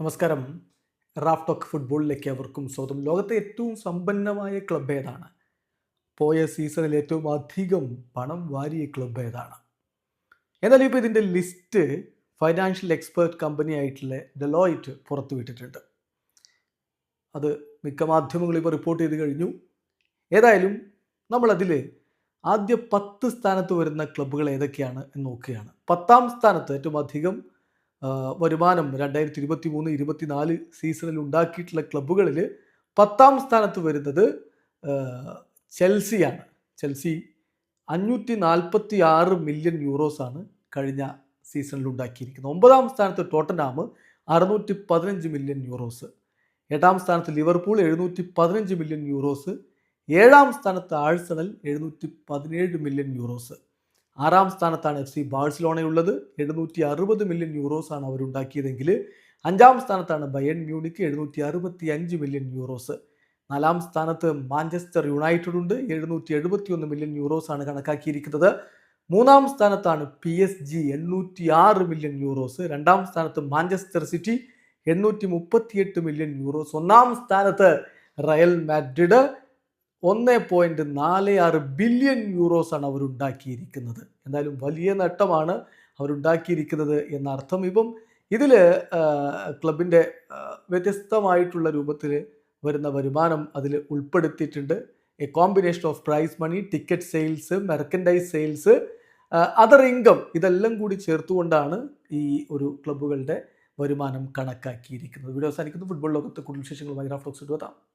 നമസ്കാരം. Raf talk ഫുട്ബോളിലേക്ക് അവർക്കും സ്വന്തം ലോകത്തെ ഏറ്റവും സമ്പന്നമായ ക്ലബ് ഏതാണ്? പോയ സീസണിൽ ഏറ്റവും അധികം പണം വാരിയ ക്ലബ് ഏതാണ്? എന്നാലും ഇപ്പോൾ ഇതിന്റെ ലിസ്റ്റ് ഫൈനാൻഷ്യൽ എക്സ്പേർട്ട് കമ്പനി ആയിട്ടുള്ള ഡെലോയിറ്റ് പുറത്തുവിട്ടിട്ടുണ്ട്. അത് മിക്ക മാധ്യമങ്ങളും ഇപ്പോൾ റിപ്പോർട്ട് ചെയ്ത് കഴിഞ്ഞു. ഏതായാലും നമ്മളതിൽ ആദ്യ പത്ത് സ്ഥാനത്ത് വരുന്ന ക്ലബ്ബുകൾ ഏതൊക്കെയാണ് എന്ന് നോക്കുകയാണ്. പത്താം സ്ഥാനത്ത് ഏറ്റവും അധികം വരുമാനം രണ്ടായിരത്തി ഇരുപത്തി മൂന്ന് ഇരുപത്തിനാല് സീസണിൽ ഉണ്ടാക്കിയിട്ടുള്ള ക്ലബ്ബുകളിൽ പത്താം സ്ഥാനത്ത് വരുന്നത് ചെൽസിയാണ്. ചെൽസി അഞ്ഞൂറ്റി നാൽപ്പത്തി ആറ് മില്യൺ യൂറോസാണ് കഴിഞ്ഞ സീസണിൽ ഉണ്ടാക്കിയിരിക്കുന്നത്. ഒമ്പതാം സ്ഥാനത്ത് ടോട്ടനാം അറുന്നൂറ്റി പതിനഞ്ച് മില്യൺ യൂറോസ്. എട്ടാം സ്ഥാനത്ത് ലിവർപൂൾ എഴുന്നൂറ്റി പതിനഞ്ച് മില്യൺ യൂറോസ്. ഏഴാം സ്ഥാനത്ത് ആഴ്സണൽ എഴുന്നൂറ്റി പതിനേഴ് മില്യൺ യൂറോസ്. ആറാം സ്ഥാനത്താണ് എഫ് സി ബാഴ്സലോണയുള്ളത്. എഴുന്നൂറ്റി അറുപത് മില്യൺ ആണ് അവരുണ്ടാക്കിയതെങ്കിൽ അഞ്ചാം സ്ഥാനത്താണ് ബയൺ മ്യൂണിക്ക് എഴുന്നൂറ്റി അറുപത്തി അഞ്ച് മില്യൺ യൂറോസ് നാലാം സ്ഥാനത്ത് മാഞ്ചസ്റ്റർ യുണൈറ്റഡ് ഉണ്ട്. എഴുന്നൂറ്റി എഴുപത്തി ഒന്ന് മില്യൺ യൂറോസാണ് കണക്കാക്കിയിരിക്കുന്നത്. മൂന്നാം സ്ഥാനത്താണ് പി എസ് ജി എണ്ണൂറ്റി ആറ് മില്യൺ യൂറോസ് രണ്ടാം സ്ഥാനത്ത് മാഞ്ചസ്റ്റർ സിറ്റി എണ്ണൂറ്റി മുപ്പത്തിയെട്ട് മില്യൺ യൂറോസ് ഒന്നാം സ്ഥാനത്ത് റയൽ മാഡ്രിഡ്. ഒന്ന് പോയിന്റ് നാല് ആറ് ബില്യൺ യൂറോസാണ് അവരുണ്ടാക്കിയിരിക്കുന്നത്. എന്തായാലും വലിയ നേട്ടമാണ് അവരുണ്ടാക്കിയിരിക്കുന്നത് എന്നർത്ഥം. ഇപ്പം ഇതിൽ ക്ലബിന്റെ വ്യത്യസ്തമായിട്ടുള്ള രൂപത്തിൽ വരുന്ന വരുമാനം അതിൽ ഉൾപ്പെടുത്തിയിട്ടുണ്ട്. A combination of prize money ticket sales merchandise sales other income ഇതെല്ലാം കൂടി ചേർത്തുകൊണ്ടാണ് ഈ ഒരു ക്ലബ്ബുകളുടെ വരുമാനം കണക്കാക്കിയിരിക്കുന്നത്. വീഡിയോ അവസാനിക്കുന്നു. ഫുട്ബോൾ ലോകത്ത് കൂടുതൽ വിശേഷങ്ങളുമായി റാഫ്റ്റോക്സ് എത്താം